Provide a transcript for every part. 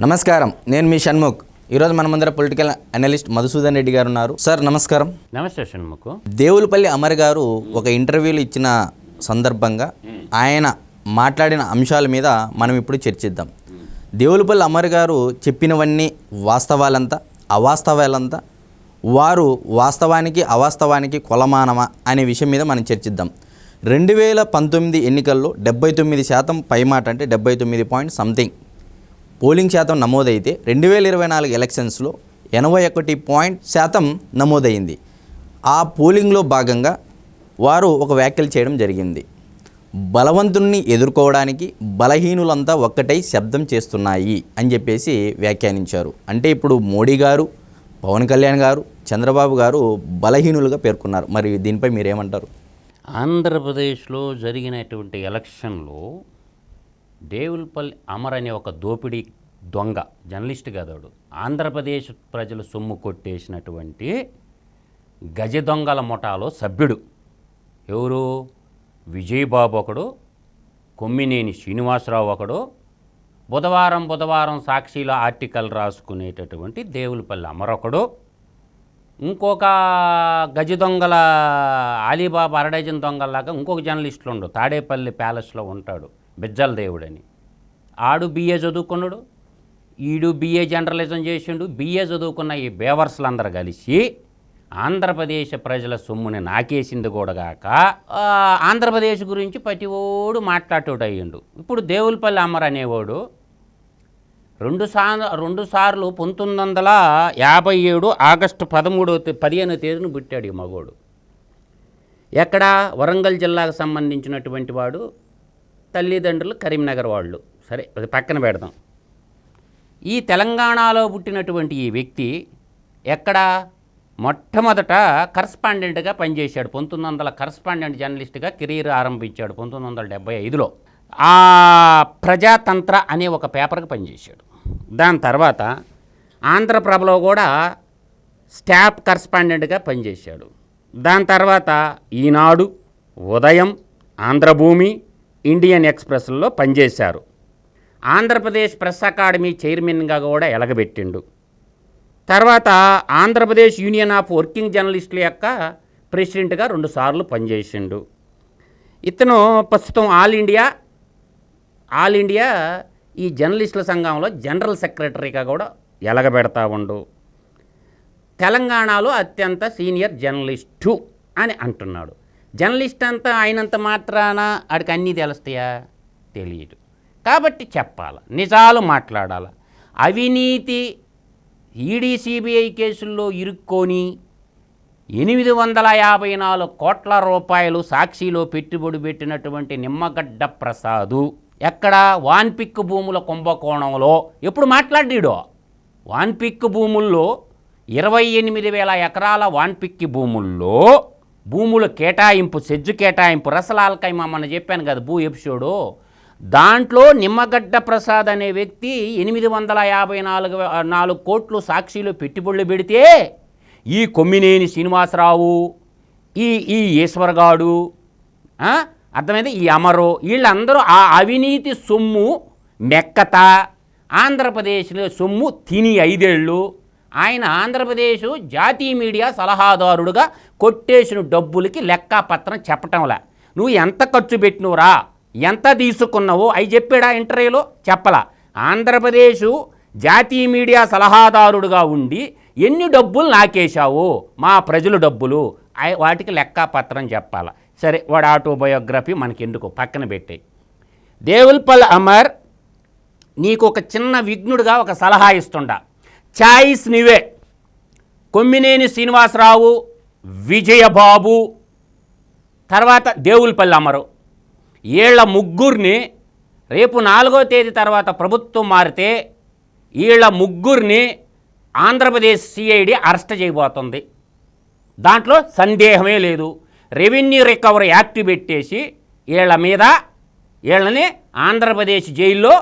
నమస్కారం నేను మీ షణ్ముఖ్. ఈరోజు మన ముందర పొలిటికల్ అనలిస్ట్ మధుసూదన్ రెడ్డి గారు ఉన్నారు. సార్ నమస్కారం. నమస్తే షణ్ముఖు. దేవులపల్లి అమర్ గారు ఒక ఇంటర్వ్యూలు ఇచ్చిన సందర్భంగా ఆయన మాట్లాడిన అంశాల మీద మనం ఇప్పుడు చర్చిద్దాం. దేవులపల్లి అమర్ గారు చెప్పినవన్నీ వాస్తవాలంతా అవాస్తవాలంతా వారు వాస్తవానికి అవాస్తవానికి కొలమానమా అనే విషయం మీద మనం చర్చిద్దాం. రెండు వేల పంతొమ్మిది ఎన్నికల్లో డెబ్బై తొమ్మిది శాతం పైమాట అంటే డెబ్బై తొమ్మిది పాయింట్ సంథింగ్. పోలింగ్ శాతం నమోదైతే రెండు వేల ఇరవై నాలుగు ఎలక్షన్స్లో ఎనభై ఒకటి పాయింట్ శాతం నమోదైంది. ఆ పోలింగ్లో భాగంగా వారు ఒక వ్యాఖ్యలు చేయడం జరిగింది. బలవంతుణ్ణి ఎదుర్కోవడానికి బలహీనులంతా ఒక్కటై శబ్దం చేస్తున్నాయి అని చెప్పేసి వ్యాఖ్యానించారు. అంటే ఇప్పుడు మోడీ గారు పవన్ కళ్యాణ్ గారు చంద్రబాబు గారు బలహీనులుగా పేర్కొన్నారు. మరి దీనిపై మీరేమంటారు? ఆంధ్రప్రదేశ్లో జరిగినటువంటి ఎలక్షన్లో దేవులపల్లి అమర్ అనే ఒక దోపిడీ దొంగ జర్నలిస్ట్ కదాడు ఆంధ్రప్రదేశ్ ప్రజలు సొమ్ము కొట్టేసినటువంటి గజ దొంగల ముఠాలో సభ్యుడు. ఎవరు? విజయబాబు ఒకడు కొమ్మినేని శ్రీనివాసరావు ఒకడు. బుధవారం బుధవారం సాక్షిలో ఆర్టికల్ రాసుకునేటటువంటి దేవులపల్లి అమరొకడు ఇంకొక గజ దొంగల అలీబాబా అరడజన్ దొంగల్లాగా ఇంకొక జర్నలిస్టులు ఉండు తాడేపల్లి ప్యాలెస్లో ఉంటాడు. బిజ్జల దేవుడని. ఆడు బిఏ చదువుకున్నాడు ఈడు బిఏ జర్నలిజం చేసిండు బిఏ చదువుకున్న ఈ బేవర్స్లందరూ కలిసి ఆంధ్రప్రదేశ్ ప్రజల సొమ్ముని నాకేసింది కూడాగాక ఆంధ్రప్రదేశ్ గురించి ప్రతివాడు మాట్లాడేటోడు అయ్యిండు. ఇప్పుడు దేవులపల్లి అమర్ అనేవాడు రెండు సా రెండు సార్లు పంతొమ్మిది వందల యాభై ఏడు ఆగస్టు పదమూడో పదిహేనో తేదీన పుట్టాడు ఈ మగోడు. ఎక్కడ? వరంగల్ జిల్లాకు సంబంధించినటువంటి వాడు తల్లిదండ్రులు కరీంనగర్ వాళ్ళు. సరే అది పక్కన పెడదాం. ఈ తెలంగాణలో పుట్టినటువంటి ఈ వ్యక్తి ఎక్కడ? మొట్టమొదట కరస్పాండెంట్గా పనిచేశాడు. పంతొమ్మిది వందల కరస్పాండెంట్ జర్నలిస్ట్గా కెరీర్ ఆరంభించాడు పంతొమ్మిది వందల డెబ్బై ఐదులో. ఆ ప్రజాతంత్ర అనే ఒక పేపర్కి పనిచేశాడు. దాని తర్వాత ఆంధ్రప్రభలో కూడా స్టాఫ్ కరస్పాండెంట్గా పనిచేశాడు. దాని తర్వాత ఈనాడు ఉదయం ఆంధ్రభూమి ఇండియన్ ఎక్స్ప్రెస్లో పనిచేశారు. ఆంధ్రప్రదేశ్ ప్రెస్ అకాడమీ చైర్మన్గా కూడా ఎలగబెట్టిండు. తర్వాత ఆంధ్రప్రదేశ్ యూనియన్ ఆఫ్ వర్కింగ్ జర్నలిస్టుల యొక్క ప్రెసిడెంట్గా రెండుసార్లు పనిచేసిండు. ఇతను ప్రస్తుతం ఆల్ ఇండియా ఆల్ ఇండియా ఈ జర్నలిస్టుల సంఘంలో జనరల్ సెక్రటరీగా కూడా ఎలగబెడతా ఉండు. తెలంగాణలో అత్యంత సీనియర్ జర్నలిస్టు అని అంటున్నాడు. జర్నలిస్ట్ అంతా అయినంత మాత్రాన ఆడికి అన్నీ తెలుస్తాయా? తెలియదు కాబట్టి చెప్పాలి నిజాలు మాట్లాడాలి. అవినీతి ఈడీ సిబిఐ కేసుల్లో ఇరుక్కొని ఎనిమిది వందల యాభై నాలుగు కోట్ల రూపాయలు సాక్షిలో పెట్టుబడి పెట్టినటువంటి నిమ్మగడ్డ ప్రసాదు ఎక్కడ? వాన్పిక్ భూముల కుంభకోణంలో. ఎప్పుడు మాట్లాడాడో వాన్పిక్ భూముల్లో ఇరవై ఎనిమిది వేల ఎకరాల వాన్పిక్కి భూముల్లో భూముల కేటాయింపు సెజ్జు కేటాయింపు రసలాలకై మన చెప్పాను కదా భూ ఎపిసోడు. దాంట్లో నిమ్మగడ్డ ప్రసాద్ అనే వ్యక్తి ఎనిమిది వందల యాభై నాలుగు నాలుగు కోట్లు సాక్షిలో పెట్టుబడులు పెడితే ఈ కొమ్మినేని శ్రీనివాసరావు ఈ ఈ ఈశ్వరగాడు అర్థమైంది? ఈ అమరు వీళ్ళందరూ ఆ అవినీతి సొమ్ము మెక్కత ఆంధ్రప్రదేశ్లో సొమ్ము తిని ఐదేళ్ళు. ఆయన ఆంధ్రప్రదేశ్ జాతీయ మీడియా సలహాదారుడుగా కొట్టేసిన డబ్బులకి లెక్కపత్రం చెప్పటంలా. నువ్వు ఎంత ఖర్చు పెట్టినవురా? ఎంత తీసుకున్నావు? అవి చెప్పాడా ఇంటర్వ్యూలో? చెప్పలా. ఆంధ్రప్రదేశ్ జాతీయ మీడియా సలహాదారుడుగా ఉండి ఎన్ని డబ్బులు నాకేశావు? మా ప్రజల డబ్బులు. వాటికి లెక్కపత్రం చెప్పాలా. సరే వాడు ఆటోబయోగ్రఫీ మనకెందుకు? పక్కన పెట్టాయి. దేవుల్పల్ అమర్ నీకు ఒక చిన్న విఘ్నుడిగా ఒక సలహా ఇస్తుండా. ఛాయిస్ నీవే. కొమ్మినేని శ్రీనివాసరావు విజయబాబు తర్వాత దేవులపల్లి అమరు వీళ్ళ ముగ్గురిని రేపు నాలుగో తేదీ తర్వాత ప్రభుత్వం మారితే వీళ్ళ ముగ్గురిని ఆంధ్రప్రదేశ్ సిఐడి అరెస్ట్ చేయబోతుంది. దాంట్లో సందేహమే లేదు. రెవెన్యూ రికవరీ యాక్ట్ పెట్టేసి వీళ్ళ మీద వీళ్ళని ఆంధ్రప్రదేశ్ జైల్లో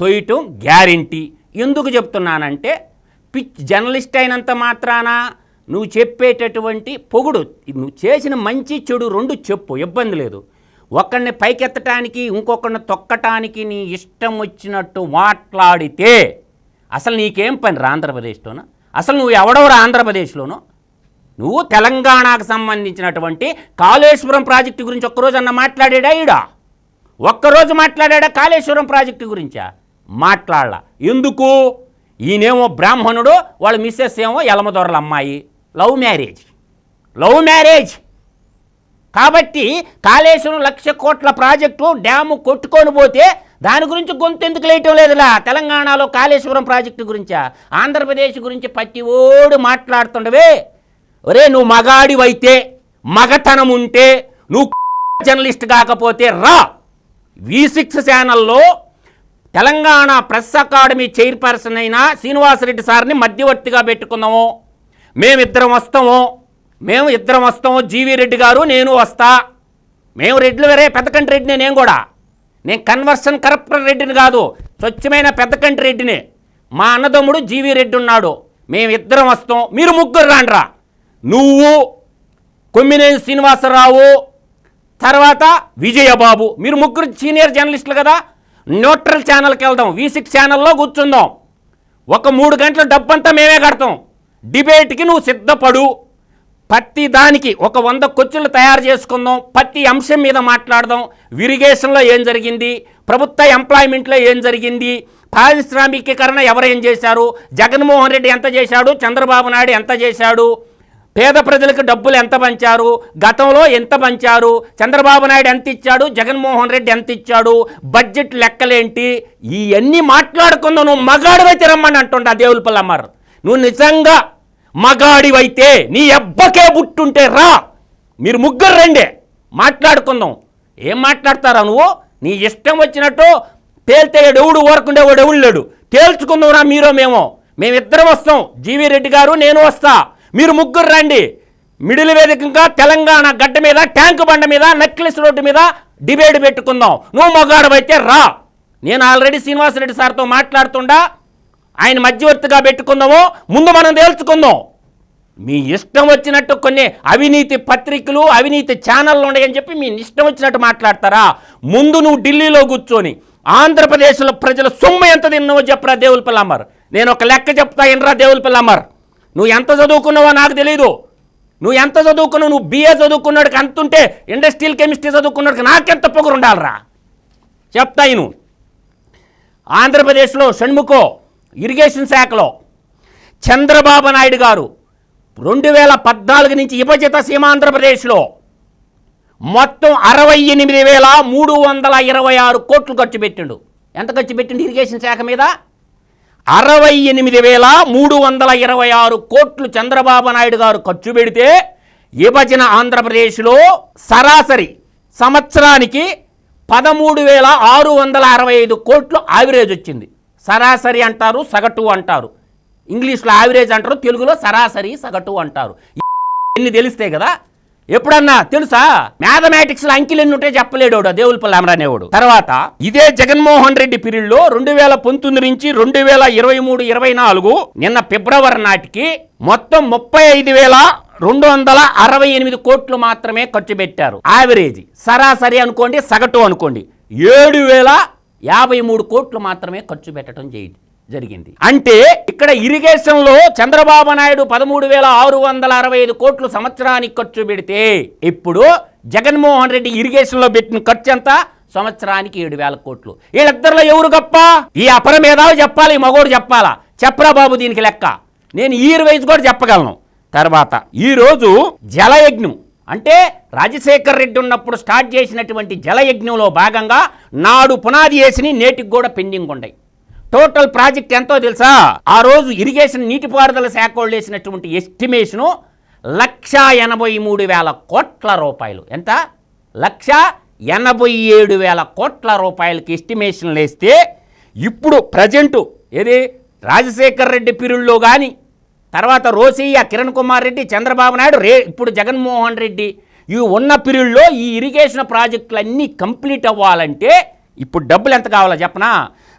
తొయ్యటం గ్యారంటీ. ఎందుకు చెప్తున్నానంటే పిచ్ జర్నలిస్ట్ అయినంత మాత్రాన నువ్వు చెప్పేటటువంటి పొగుడు నువ్వు చేసిన మంచి చెడు రెండు చెప్పు ఇబ్బంది లేదు. ఒకరిని పైకెత్తటానికి ఇంకొకరిని తొక్కటానికి నీ ఇష్టం వచ్చినట్టు మాట్లాడితే అసలు నీకేం పని రా ఆంధ్రప్రదేశ్లోనో? అసలు నువ్వు ఎవడవరా ఆంధ్రప్రదేశ్లోనో? నువ్వు తెలంగాణకు సంబంధించినటువంటి కాళేశ్వరం ప్రాజెక్టు గురించి ఒక్కరోజన్నా మాట్లాడాడా ఈడా? ఒక్కరోజు మాట్లాడాడా కాళేశ్వరం ప్రాజెక్టు గురించా? మాట్లాడాల. ఎందుకు? ఈయనేమో బ్రాహ్మణుడు వాళ్ళ మిస్సెస్ ఏమో ఎలమదొరల అమ్మాయి. లవ్ మ్యారేజ్ లవ్ మ్యారేజ్ కాబట్టి కాళేశ్వరం లక్ష కోట్ల ప్రాజెక్టు డ్యాము కొట్టుకొని పోతే దాని గురించి గొంతు ఎందుకు లేయటం లేదులా? తెలంగాణలో కాళేశ్వరం ప్రాజెక్టు గురించా? ఆంధ్రప్రదేశ్ గురించి పట్టి ఓడు మాట్లాడుతుండవే. ఒరే నువ్వు మగాడివైతే మగతనం ఉంటే నువ్వు జర్నలిస్ట్ కాకపోతే రా. వి సిక్స్ ఛానల్లో తెలంగాణ ప్రెస్ అకాడమీ చైర్పర్సన్ అయిన శ్రీనివాసరెడ్డి సార్ని మధ్యవర్తిగా పెట్టుకుందాము మేమిద్దరం వస్తాము. మేము ఇద్దరం వస్తాము. జీవీ రెడ్డి గారు నేను వస్తా. మేము రెడ్లు వేరే పెద్దకంటి రెడ్డిని నేను కూడా. నేను కన్వర్షన్ కరప్టర్ రెడ్డిని కాదు స్వచ్ఛమైన పెద్దకంటి రెడ్డిని. మా అన్నదమ్ముడు జీవీ రెడ్డి ఉన్నాడు. మేమిద్దరం వస్తాం. మీరు ముగ్గురు రాండ్రా. నువ్వు కొమ్మినేని శ్రీనివాసరావు తర్వాత విజయబాబు. మీరు ముగ్గురు సీనియర్ జర్నలిస్టులు కదా. న్యూట్రల్ ఛానల్కి వెళ్దాం. వి సిక్స్ ఛానల్లో కూర్చుందాం. ఒక మూడు గంటల డబ్బంతా మేమే కడతాం. డిబేట్కి నువ్వు సిద్ధపడు. ప్రతి దానికి ఒక వంద కొచ్చులు తయారు చేసుకుందాం. ప్రతి అంశం మీద మాట్లాడదాం. విరిగేషన్లో ఏం జరిగింది? ప్రభుత్వ ఎంప్లాయ్మెంట్లో ఏం జరిగింది? పారిశ్రామికీకరణ ఎవరేం చేశారు? జగన్మోహన్ రెడ్డి ఎంత చేశాడు? చంద్రబాబు నాయుడు ఎంత చేశాడు? పేద ప్రజలకు డబ్బులు ఎంత పంచారు? గతంలో ఎంత పంచారు? చంద్రబాబు నాయుడు ఎంత ఇచ్చాడు? జగన్మోహన్ రెడ్డి ఎంత ఇచ్చాడు? బడ్జెట్ లెక్కలేంటి? ఇవన్నీ మాట్లాడుకుందా. నువ్వు మగాడివైతే రమ్మని అంటుండ దేవులపల్లి అమ్మారు నువ్వు నిజంగా మగాడివైతే నీ ఎబ్బకే బుట్టుంటే రా. మీరు ముగ్గురు రండి. మాట్లాడుకుందాం. ఏం మాట్లాడతారా నువ్వు? నీ ఇష్టం వచ్చినట్టు తేల్తే ఎవడు ఊరకుండేవాడు ఎవడు లేడు. తేల్చుకుందాం రా మీరో మేమో. మేమిద్దరం వస్తాం. జీవీ రెడ్డి గారు నేను వస్తా. మీరు ముగ్గురు రండి. మిడిల్ వేదికగా తెలంగాణ గడ్డ మీద ట్యాంక్ బండ మీద నక్లెస్ రోడ్డు మీద డిబేట్ పెట్టుకుందాం. నువ్వు మొగాడవైతే రా. నేను ఆల్రెడీ శ్రీనివాసరెడ్డి సార్తో మాట్లాడుతుండా. ఆయన మధ్యవర్తిగా పెట్టుకుందాము. ముందు మనం తేల్చుకుందాం. మీ ఇష్టం వచ్చినట్టు కొన్ని అవినీతి పత్రికలు అవినీతి ఛానళ్ళు ఉన్నాయని చెప్పి మీ ఇష్టం వచ్చినట్టు మాట్లాడతారా? ముందు నువ్వు ఢిల్లీలో కూర్చొని ఆంధ్రప్రదేశ్లో ప్రజల సొమ్ము ఎంత తిన్నావో చెప్పరా దేవుల పిల్లమ్మారు నేను ఒక లెక్క చెప్తా ఇనరా దేవుల పిల్లమ్మారు నువ్వు ఎంత చదువుకున్నావో నాకు తెలియదు నువ్వు ఎంత చదువుకున్నావు? నువ్వు బిఏ చదువుకున్నాడికి అంతుంటే ఇండస్ట్రియల్ కెమిస్ట్రీ చదువుకున్నాడికి నాకెంత పొగరు ఉండాలరా? చెప్తాయి నువ్వు ఆంధ్రప్రదేశ్లో షణ్ముఖో ఇరిగేషన్ శాఖలో చంద్రబాబు నాయుడు గారు రెండు వేల పద్నాలుగు నుంచి విభజిత సీమాంధ్రప్రదేశ్లో మొత్తం అరవై ఎనిమిది వేల మూడు వందల ఇరవై ఆరు కోట్లు ఖర్చు పెట్టిండు. ఎంత ఖర్చు పెట్టిండు ఇరిగేషన్ శాఖ మీద? అరవై ఎనిమిది వేల మూడు వందల ఇరవై ఆరు కోట్లు చంద్రబాబు నాయుడు గారు ఖర్చు పెడితే విభజన ఆంధ్రప్రదేశ్లో సరాసరి సంవత్సరానికి పదమూడు వేల ఆరు వందల అరవై ఐదు కోట్లు యావరేజ్ వచ్చింది. సరాసరి అంటారు సగటు అంటారు. ఇంగ్లీష్లో యావరేజ్ అంటారు తెలుగులో సరాసరి సగటు అంటారు. ఎన్ని తెలిస్తే కదా ఎప్పుడన్నా తెలుసా? మ్యాథమెటిక్స్లో అంకెలు ఎన్ని ఉంటే చెప్పలేడు దేవులపల్లి అమరానేవాడు. తర్వాత ఇదే జగన్మోహన్ రెడ్డి పీరియడ్లో రెండు వేల పంతొమ్మిది నుంచి రెండు వేల ఇరవై మూడు ఇరవై నాలుగు నిన్న ఫిబ్రవరి నాటికి మొత్తం ముప్పై ఐదు వేల రెండు వందల అరవై ఎనిమిది కోట్లు మాత్రమే ఖర్చు పెట్టారు. యావరేజ్ సరాసరి అనుకోండి సగటు అనుకోండి. ఏడు వేల యాభై మూడు కోట్లు మాత్రమే ఖర్చు పెట్టడం చేయండి జరిగింది. అంటే ఇక్కడ ఇరిగేషన్లో చంద్రబాబు నాయుడు పదమూడు వేల ఆరు వందల అరవై ఐదు కోట్లు సంవత్సరానికి ఖర్చు పెడితే ఇప్పుడు జగన్మోహన్ రెడ్డి ఇరిగేషన్లో పెట్టిన ఖర్చు ఎంత? సంవత్సరానికి ఏడు వేల కోట్లు. వీళ్ళిద్దరిలో ఎవరు గొప్ప? ఈ అపర మీద చెప్పాలి ఈ మగోడు చెప్పాలా? చెప్పరా బాబు దీనికి లెక్క? నేను ఇయర్ వైజ్ కూడా చెప్పగలను. తర్వాత ఈరోజు జలయజ్ఞం. అంటే రాజశేఖర్ రెడ్డి ఉన్నప్పుడు స్టార్ట్ చేసినటువంటి జలయజ్ఞంలో భాగంగా నాడు పునాది వేసిని నేటికి కూడా పెండింగ్ ఉన్నాయి టోటల్ ప్రాజెక్ట్ ఎంతో తెలుసా? ఆ రోజు ఇరిగేషన్ నీటిపారుదల శాఖ వాళ్ళు వేసినటువంటి ఎస్టిమేషను లక్ష ఎనభై మూడు వేల కోట్ల రూపాయలు. ఎంత? లక్ష ఎనభై ఏడు వేల కోట్ల రూపాయలకి ఎస్టిమేషన్లు వేస్తే ఇప్పుడు ప్రజెంటు ఏది? రాజశేఖర్ రెడ్డి పీరియడ్లో కానీ తర్వాత రోసయ్య కిరణ్ కుమార్ రెడ్డి చంద్రబాబు నాయుడు రే ఇప్పుడు జగన్మోహన్ రెడ్డి ఇవి ఉన్న పీరియడ్లో ఈ ఇరిగేషన్ ప్రాజెక్టులన్నీ కంప్లీట్ అవ్వాలంటే ఇప్పుడు డబ్బులు ఎంత కావాలో చెప్పనా?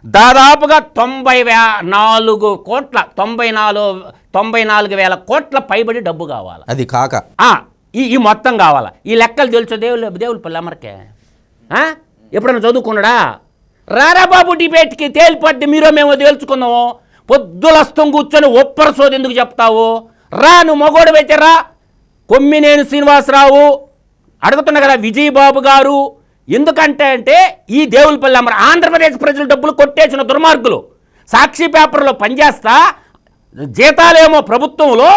దాదాపుగా తొంభై వే నాలుగు కోట్ల తొంభై నాలుగు తొంభై నాలుగు వేల కోట్ల పైబడి డబ్బు కావాలి? అది కాక. ఈ ఈ మొత్తం కావాలా? ఈ లెక్కలు తెలుసు దేవుళ్ళు దేవుళ్ళు పల్లి అమరకే. ఆ? ఎప్పుడైనా చదువుకున్నాడా? రారా బాబు డిబేట్కి తేలిపడ్డి మీరో మేము తేల్చుకుందాము పొద్దులస్తం కూర్చొని ఒప్పర సోది ఎందుకు చెప్తావు? రా నువ్వు మగోడు అయితే రా. కొమ్మినేని శ్రీనివాసరావు అడుగుతున్నా కదా విజయబాబు గారు ఎందుకంటే అంటే ఈ దేవులపల్లి అమర ఆంధ్రప్రదేశ్ ప్రజల డబ్బులు కొట్టేసిన దుర్మార్గులు. సాక్షి పేపర్లో పనిచేస్తా జీతాలేమో ప్రభుత్వంలో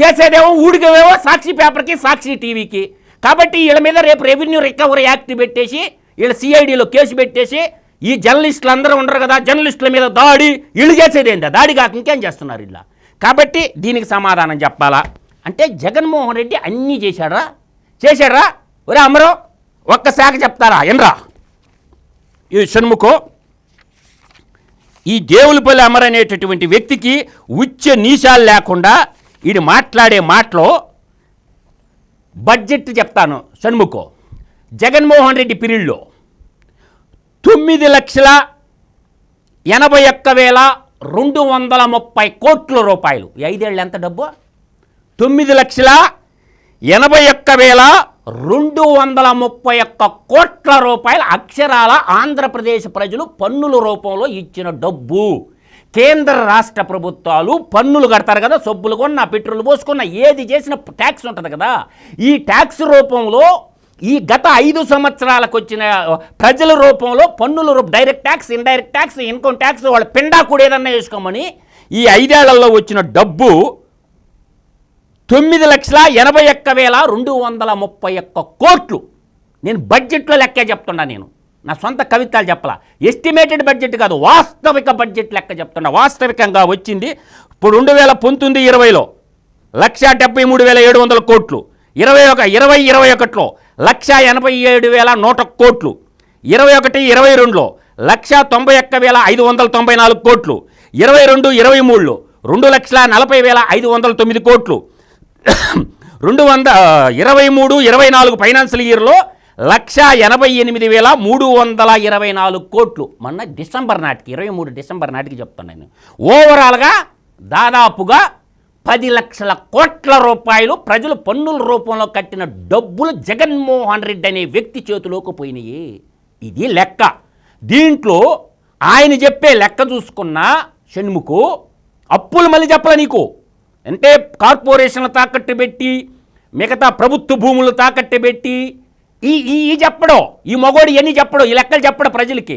చేసేదేమో ఊడికేమో సాక్షి పేపర్కి సాక్షి టీవీకి. కాబట్టి వీళ్ళ మీద రేపు రెవెన్యూ రికవరీ యాక్ట్ పెట్టేసి వీళ్ళ సిఐడిలో కేసు పెట్టేసి ఈ జర్నలిస్టులు అందరూ ఉండరు కదా జర్నలిస్టుల మీద దాడి వీళ్ళు చేసేది ఏందా దాడి కాక ఇంకేం చేస్తున్నారు ఇలా కాబట్టి దీనికి సమాధానం చెప్పాలా? అంటే జగన్మోహన్ రెడ్డి అన్నీ చేశాడా చేశాడా ఒరే అమరో ఒక్క శాఖ చెప్తారా? ఎన్రా ఈ షణ్ముఖో ఈ దేవులపల్లి అమర్ అనేటటువంటి వ్యక్తికి ఉచ్చ నీశాలు లేకుండా ఈడు మాట్లాడే మాటలో బడ్జెట్ చెప్తాను షణ్ముఖో. జగన్మోహన్ రెడ్డి పీరియడ్లో తొమ్మిది లక్షల ఎనభై ఒక్క వేల రెండు వందల ముప్పై కోట్ల రూపాయలు. ఈ ఐదేళ్ళు ఎంత డబ్బు? తొమ్మిది లక్షల ఎనభై ఒక్క వేల రెండు వందల ముప్పై ఒక్క కోట్ల రూపాయల అక్షరాల ఆంధ్రప్రదేశ్ ప్రజలు పన్నుల రూపంలో ఇచ్చిన డబ్బు. కేంద్ర రాష్ట్ర ప్రభుత్వాలు పన్నులు కడతారు కదా సబ్బులు కొన్న పెట్రోల్ పోసుకున్న ఏది చేసిన ట్యాక్స్ ఉంటుంది కదా. ఈ ట్యాక్స్ రూపంలో ఈ గత ఐదు సంవత్సరాలకు వచ్చిన ప్రజల రూపంలో పన్నుల రూప direct tax indirect tax income tax వాళ్ళ పిండా కూడా ఏదన్నా వేసుకోమని ఈ ఐదేళ్ళలో వచ్చిన డబ్బు తొమ్మిది లక్షల ఎనభై ఒక్క వేల రెండు వందల ముప్పై ఒక్క కోట్లు. నేను బడ్జెట్లో లెక్కే చెప్తున్నా నేను. నా సొంత కవితలు చెప్పలా. ఎస్టిమేటెడ్ బడ్జెట్ కాదు వాస్తవిక బడ్జెట్ లెక్క చెప్తున్నా. వాస్తవికంగా వచ్చింది. ఇప్పుడు రెండు వేల పంతొమ్మిది ఇరవైలో లక్ష డెబ్బై మూడు వేల ఏడు వందల కోట్లు. ఇరవై ఒక ఇరవై ఇరవై ఒకటిలో లక్ష ఎనభై ఏడు వేల నూట కోట్లు. ఇరవై ఒకటి ఇరవై రెండులో లక్ష తొంభై ఒక్క వేల ఐదు వందల తొంభై నాలుగు కోట్లు. ఇరవై రెండు ఇరవై మూడులో రెండు లక్షల నలభై వేల ఐదు వందల తొమ్మిది కోట్లు. రెండు వంద ఇరవై మూడు ఇరవై నాలుగు ఫైనాన్షియల్ ఇయర్లో లక్ష ఎనభై ఎనిమిది వేల మూడు వందల ఇరవై నాలుగు కోట్లు. మొన్న డిసెంబర్ నాటికి ఇరవై మూడు డిసెంబర్ నాటికి చెప్తున్నాను నేను. ఓవరాల్గా దాదాపుగా పది లక్షల కోట్ల రూపాయలు ప్రజలు పన్నుల రూపంలో కట్టిన డబ్బులు జగన్మోహన్ రెడ్డి అనే వ్యక్తి చేతిలోకి పోయినాయి. ఇది లెక్క. దీంట్లో ఆయన చెప్పే లెక్క చూసుకున్న షణ్ముకు అప్పులు మళ్ళీ చెప్పలే నీకు? అంటే కార్పొరేషన్లు తాకట్టు పెట్టి మిగతా ప్రభుత్వ భూములు తాకట్టు పెట్టి ఈ ఈ చెప్పడం ఈ మగోడు ఇవన్నీ చెప్పడం ఈ లెక్కలు చెప్పడం ప్రజలకి.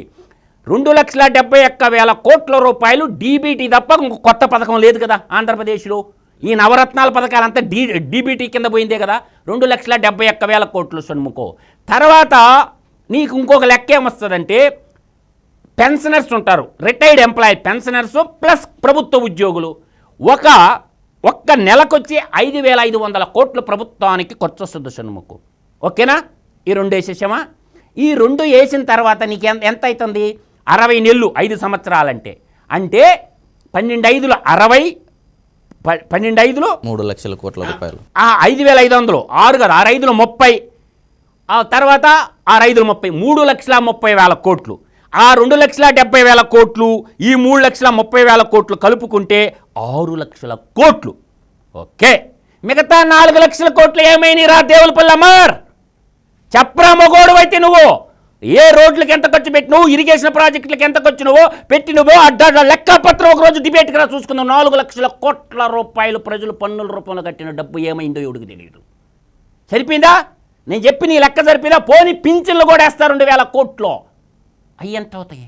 రెండు లక్షల డెబ్బై ఒక్క వేల కోట్ల రూపాయలు డీబీటీ తప్ప ఇంకో కొత్త పథకం లేదు కదా ఆంధ్రప్రదేశ్లో. ఈ నవరత్నాల పథకాలంతా డీ డీబీటీ కింద పోయిందే కదా. రెండు లక్షల డెబ్బై ఒక్క వేల కోట్లు సొమ్ముకో. తర్వాత నీకు ఇంకొక లెక్క ఏమొస్తుందంటే పెన్షనర్స్ ఉంటారు రిటైర్డ్ ఎంప్లాయీ పెన్షనర్స్ ప్లస్ ప్రభుత్వ ఉద్యోగులు. ఒక ఒక్క నెలకొచ్చి ఐదు వేల ఐదు వందల కోట్లు ప్రభుత్వానికి ఖర్చు వస్తుంది షణ్ముఖు. ఓకేనా? ఈ రెండు వేసేసామా? ఈ రెండు వేసిన తర్వాత నీకు ఎంత ఎంత అవుతుంది అరవై నెలలు ఐదు సంవత్సరాలంటే. అంటే పన్నెండు ఐదులు అరవై ప- పన్నెండు ఐదులు మూడు లక్షల కోట్ల రూపాయలు. ఆ ఐదు వేల ఐదు వందలు ఆరు కదా ఆరు ఐదులు ముప్పై. ఆ తర్వాత ఆరు ఐదులు ముప్పై మూడు లక్షల ముప్పై వేల కోట్లు. ఆ రెండు లక్షల డెబ్బై వేల కోట్లు ఈ మూడు లక్షల ముప్పై వేల కోట్లు కలుపుకుంటే ఆరు లక్షల కోట్లు. ఓకే. మిగతా నాలుగు లక్షల కోట్లు ఏమైనాయి రా దేవులపల్లి చెప్పరా మగోడు అయితే నువ్వు. ఏ రోడ్లకి ఎంత ఖర్చు పెట్టినవు ఇరిగేషన్ ప్రాజెక్టులకు ఎంత ఖర్చు నువ్వు పెట్టి నువ్వు అడ్డ లెక్కపత్రం ఒక రోజు డిబేట్కి చూసుకుందాం. నాలుగు లక్షల కోట్ల రూపాయలు ప్రజలు పన్నుల రూపంలో కట్టిన డబ్బు ఏమైందో ఎవడికి తెలియదు. సరిపోయిందా? నేను చెప్పి నీ లెక్క సరిపోయిందా? పోని పింఛన్లు కూడా వేస్తారు రెండు వేల కోట్లు. అవి ఎంత అవుతాయి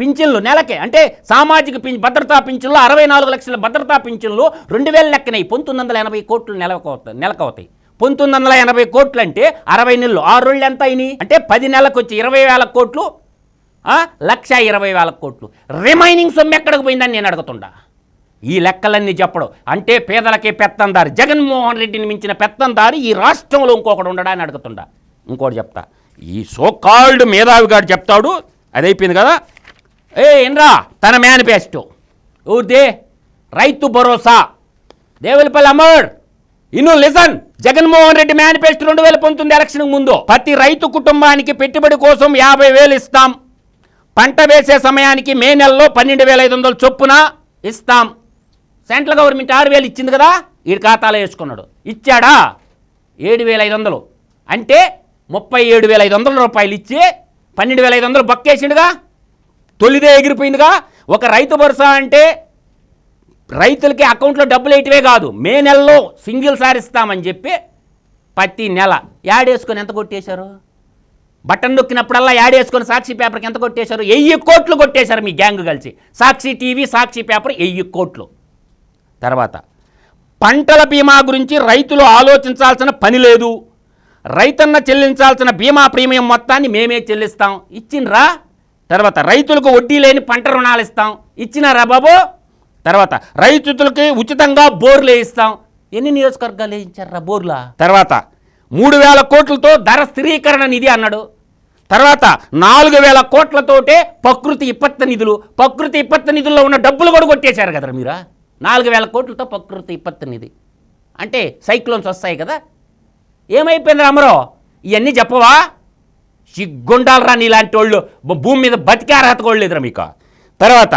పింఛన్లు నెలకే. అంటే సామాజిక పింఛ భద్రతా పింఛన్లు అరవై నాలుగు లక్షల భద్రతా పింఛన్లు రెండు వేల లెక్కనై పంతొమ్మిది వందల ఎనభై కోట్లు నెలకవుతాయి నెలకవుతాయి. పంతొమ్మిది వందల ఎనభై కోట్లు అంటే అరవై నెలలు. ఆరు రోజులు ఎంత అయినాయి అంటే పది నెలలకు వచ్చి ఇరవై వేల కోట్లు. లక్ష ఇరవై వేల కోట్లు. రిమైనింగ్ సొమ్ము ఎక్కడికి పోయిందని నేను అడుగుతుండా? ఈ లెక్కలన్నీ చెప్పడం. అంటే పేదలకే పెత్తందారి. జగన్మోహన్ రెడ్డిని మించిన పెత్తందారు ఈ రాష్ట్రంలో ఇంకొకడు ఉండడా అని అడుగుతుండా. ఇంకోటి చెప్తా. ఈ సోకాల్డ్ మేధావి గారు చెప్తాడు అది అయిపోయింది కదా. ఏ ఏంరా తన మేనిఫెస్టో ఊరిదే రైతు భరోసా. దేవులపల్లి అమర్ ఇను లిసన్ జగన్మోహన్ రెడ్డి మేనిఫెస్టో రెండు వేల పంతొమ్మిది ఎలక్షన్ ముందు ప్రతి రైతు కుటుంబానికి పెట్టుబడి కోసం యాభై వేలు ఇస్తాం. పంట వేసే సమయానికి మే నెలలో పన్నెండు వేల ఐదు వందలు చొప్పున ఇస్తాం. సెంట్రల్ గవర్నమెంట్ ఆరు వేలు ఇచ్చింది కదా ఈ ఖాతాలో వేసుకున్నాడు. ఇచ్చాడా? ఏడు వేల ఐదు వందలు. అంటే ముప్పై ఏడు వేల ఐదు వందల రూపాయలు ఇచ్చి పన్నెండు వేల ఐదు వందలు బక్కేసిండుగా? తొలిదే ఎగిరిపోయిందిగా? ఒక రైతు భరోసా అంటే రైతులకి అకౌంట్లో డబ్బులు వేయటమే కాదు మే నెలలో సింగిల్ సారి ఇస్తామని చెప్పి ప్రతి నెల యాడేసుకొని ఎంత కొట్టేశారు? బటన్ నొక్కినప్పుడల్లా యాడేసుకొని సాక్షి పేపర్కి ఎంత కొట్టేశారు? వెయ్యి కోట్లు కొట్టేశారు మీ గ్యాంగ్ కలిసి. సాక్షి టీవీ సాక్షి పేపర్ వెయ్యి కోట్లు. తర్వాత పంటల బీమా గురించి రైతులు ఆలోచించాల్సిన పని లేదు. రైతన్న చెల్లించాల్సిన బీమా ప్రీమియం మొత్తాన్ని మేమే చెల్లిస్తాం. ఇచ్చిండ్రా? తర్వాత రైతులకు వడ్డీ లేని పంట రుణాలు ఇస్తాం. ఇచ్చినారా బాబు? తర్వాత రైతులకి ఉచితంగా బోర్లు వేయిస్తాం ఎన్ని నియోజకవర్గాలు వేయించారా బోర్లా? తర్వాత మూడు వేల కోట్లతో ధర స్థిరీకరణ నిధి అన్నాడు. తర్వాత నాలుగు వేల కోట్లతోటే ప్రకృతి విపత్తు నిధులు ప్రకృతి విపత్తు నిధుల్లో ఉన్న డబ్బులు కూడా కొట్టేశారు కదా మీరా? నాలుగు వేల కోట్లతో ప్రకృతి విపత్తు నిధి. అంటే సైక్లోన్స్ వస్తాయి కదా? ఏమైపోయింది అమరో ఇవన్నీ చెప్పవా? సిగ్గుండాలరా నీలాంటి వాళ్ళు భూమి మీద బతికే అర్హత కూడా లేదురా మీకు. తర్వాత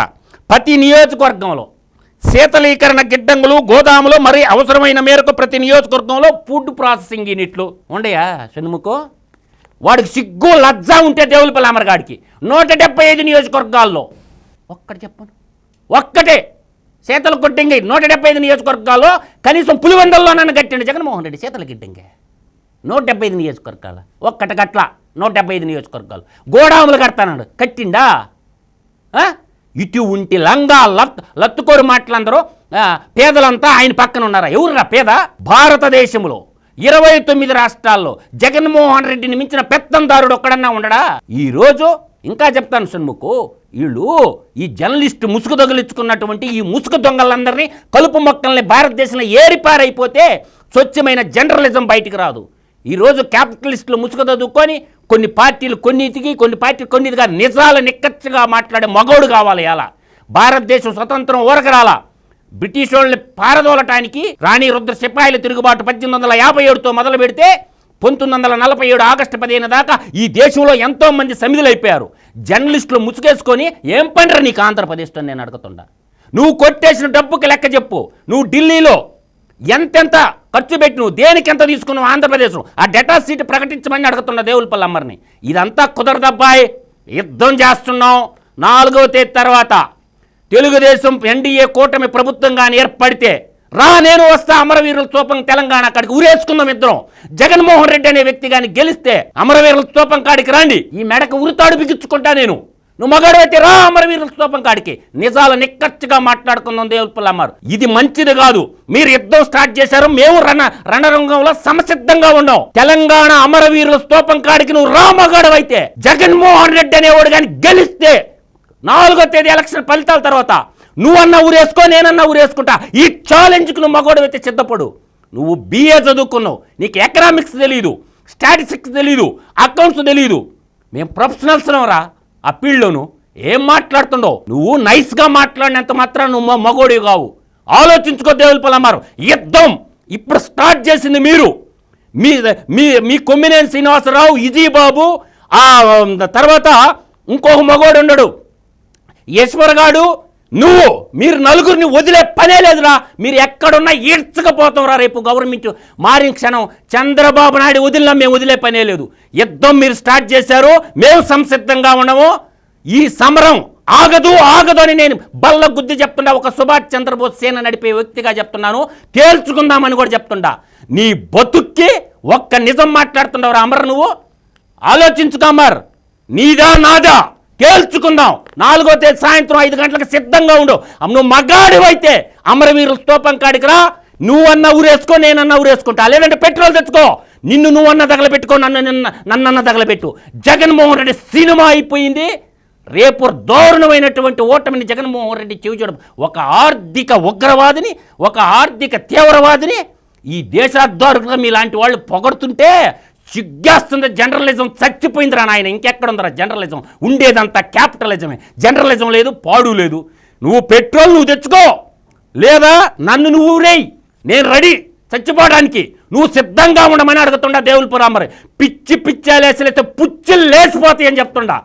ప్రతి నియోజకవర్గంలో శీతలీకరణ గిడ్డంగులు గోదాములు మరి అవసరమైన మేరకు ప్రతి నియోజకవర్గంలో ఫుడ్ ప్రాసెసింగ్ యూనిట్లు ఉండయా షణ్ముఖో? వాడికి సిగ్గు లజ్జ ఉంటే దేవులపల్లి అమరగాడికి నూట డెబ్బై ఐదు నియోజకవర్గాల్లో. ఒక్కటి చెప్పను ఒక్కటే. శీతల కొట్టింగి నూట డెబ్బై ఐదు నియోజకవర్గాల్లో కనీసం పులివెందల్లోనన్నా నన్ను జగన్మోహన్ రెడ్డి శీతల గిడ్డంగే. నూట డెబ్బై ఐదు నియోజకవర్గాల. ఒక్కట గట్ల నూట డెబ్బై ఐదు నియోజకవర్గాలు. గోడాములు కడతానాడు కట్టిండా? ఇటు ఉంటి లంగా లత్ లత్తుకోరు మాటలందరూ పేదలంతా ఆయన పక్కన ఉన్నారా? ఎవరురా పేద? భారతదేశంలో ఇరవై తొమ్మిది రాష్ట్రాల్లో జగన్మోహన్ రెడ్డిని మించిన పెత్తందారుడు ఒక్కడన్నా ఉండడా? ఈ రోజు ఇంకా చెప్తాను సున్ముకు వీళ్ళు ఈ జర్నలిస్టు ముసుగు దొంగలించుకున్నటువంటి ఈ ముసుగు దొంగలందరినీ కలుపు మొక్కల్ని భారతదేశంలో ఏరిపారైపోతే స్వచ్ఛమైన జర్నలిజం బయటికి రాదు. ఈరోజు క్యాపిటలిస్టులు ముసుగు చదువుకొని కొన్ని పార్టీలు కొన్నిటికి కొన్ని పార్టీలు కొన్నిటిగా నిజాలు నిక్కచ్చగా మాట్లాడే మగోడు కావాలి అలా. భారతదేశం స్వతంత్రం ఊరకరాలా. బ్రిటిష్ వాళ్ళని పారదోలటానికి రాణి రుద్ర సిపాయిల తిరుగుబాటు పద్దెనిమిది వందల యాభై ఏడుతో మొదలు పెడితే పంతొమ్మిది వందల నలభై ఏడు ఆగస్టు పదిహేను దాకా ఈ దేశంలో ఎంతోమంది సమిధులైపోయారు. జర్నలిస్టులు ముసుగేసుకొని ఏం పండ్ర నీకు ఆంధ్రప్రదేశ్లో నేను అడుగుతుండా? నువ్వు కొట్టేసిన డబ్బుకి లెక్క చెప్పు. నువ్వు ఢిల్లీలో ఎంతెంత ఖర్చు పెట్టి నువ్వు దేనికి ఎంత తీసుకున్నావు ఆంధ్రప్రదేశ్లో ఆ డేటా సీట్ ప్రకటించమని అడుగుతున్న దేవులపల్లి అమ్మర్ని ఇదంతా కుదరదబ్బాయి. యుద్ధం చేస్తున్నాం. నాలుగవ తేదీ తర్వాత తెలుగుదేశం ఎన్డీఏ కూటమి ప్రభుత్వం కానీ ఏర్పడితే రా నేను వస్తా అమరవీరుల స్తూపం తెలంగాణ కాడికి ఊరేసుకుందాం ఇద్దరం. జగన్మోహన్ రెడ్డి అనే వ్యక్తి కానీ గెలిస్తే అమరవీరుల స్తూపం కాడికి రండి. ఈ మెడకు ఉరితాడు బిగించుకుంటా నేను. నువ్వు మగాడు రా అమరవీరుల స్తూపం కాడికి. నిజాలు నిక్కచ్చిగా మాట్లాడుకుందాం దేవుల్పల్లి అమ్మారు ఇది మంచిది కాదు. మీరు యుద్ధం స్టార్ట్ చేశారు. మేము రణ రణరంగంలో సమసిద్ధంగా ఉన్నాం. తెలంగాణ అమరవీరుల స్తూపం కాడికి నువ్వు రా మగాడు అయితే. జగన్మోహన్ రెడ్డి అనేవాడు కానీ గెలిస్తే నాలుగో తేదీ ఎలక్షన్ ఫలితాల తర్వాత నువ్వన్నా ఊరేసుకో నేనన్నా ఊరేసుకుంటా. ఈ ఛాలెంజ్కి నువ్వు మగోడు అయితే సిద్ధపడు. నువ్వు బీఏ చదువుకున్నావు. నీకు ఎకనామిక్స్ తెలియదు స్టాటిస్టిక్స్ తెలియదు అకౌంట్స్ తెలియదు మేము ప్రొఫెషనల్స్ రా. ఆ ఏం మాట్లాడుతుండో నువ్వు నైస్గా మాట్లాడినంత మాత్రం నువ్వు మగోడి కావు. ఆలోచించుకో దేవులు పలమారు. యుద్ధం! ఇప్పుడు స్టార్ట్ చేసింది మీరు. మీ మీ మీ కొమ్మినేని శ్రీనివాసరావు ఇజీ బాబు ఆ తర్వాత ఇంకొక మగోడు ఉండడు ఈశ్వరగాడు నువ్వు మీరు నలుగురిని వదిలే పనే లేదురా. మీరు ఎక్కడున్నా ఈడ్చకపోతాంరా రేపు గవర్నమెంట్. మారిన క్షణం చంద్రబాబు నాయుడు వదిలినా మేము వదిలే పనే లేదు. యుద్ధం మీరు స్టార్ట్ చేశారు మేము సంసిద్ధంగా ఉన్నాము. ఈ సమరం ఆగదు ఆగదు అని నేను బల్ల గుద్ది చెప్తున్నా. ఒక సుభాష్ చంద్రబోస్ సేన నడిపే వ్యక్తిగా చెప్తున్నాను. తేల్చుకుందామని కూడా చెప్తుండా నీ బతుక్కి ఒక్క నిజం మాట్లాడుతున్నావురా అమర్ నువ్వు? ఆలోచించుకో అమర్. నీదా నాదా? తేల్చుకుందాం నాలుగో తేదీ సాయంత్రం ఐదు గంటలకు సిద్ధంగా ఉండు. నువ్వు మగాడివైతే అమరవీరుల స్తూపం కాడికి రా. నువ్వన్నా ఊరేసుకో నేనన్నా ఊరేసుకుంటా లేదంటే పెట్రోల్ తెచ్చుకో. నిన్ను నువ్వన్నా తగలబెట్టుకో నన్ను నిన్న నన్నన్నా తగలబెట్టు జగన్మోహన్ రెడ్డి సినిమా అయిపోయింది. రేపు దారుణమైనటువంటి ఓటమిని జగన్మోహన్ రెడ్డి చూచడం ఒక ఆర్థిక ఉగ్రవాదిని ఒక ఆర్థిక తీవ్రవాదిని ఈ దేశాద్వారుగా మీలాంటి వాళ్ళు పొగడుతుంటే సిగ్గేస్తుంది జర్నలిజం చచ్చిపోయిందిరా నాయన ఇంకెక్కడుందిరా జర్నలిజం ఉండేదంతా క్యాపిటలిజమే. జర్నలిజం లేదు పాడు లేదు. నువ్వు పెట్రోల్ నువ్వు తెచ్చుకో. లేదా నన్ను నువ్వు రేయ్ నేను రెడీ చచ్చిపోవడానికి. నువ్వు సిద్ధంగా ఉండమని అడుగుతుండా దేవులపురామరి పిచ్చి పిచ్చాలేసలేస్తే పుచ్చి లేచిపోతాయి అని చెప్తుండా.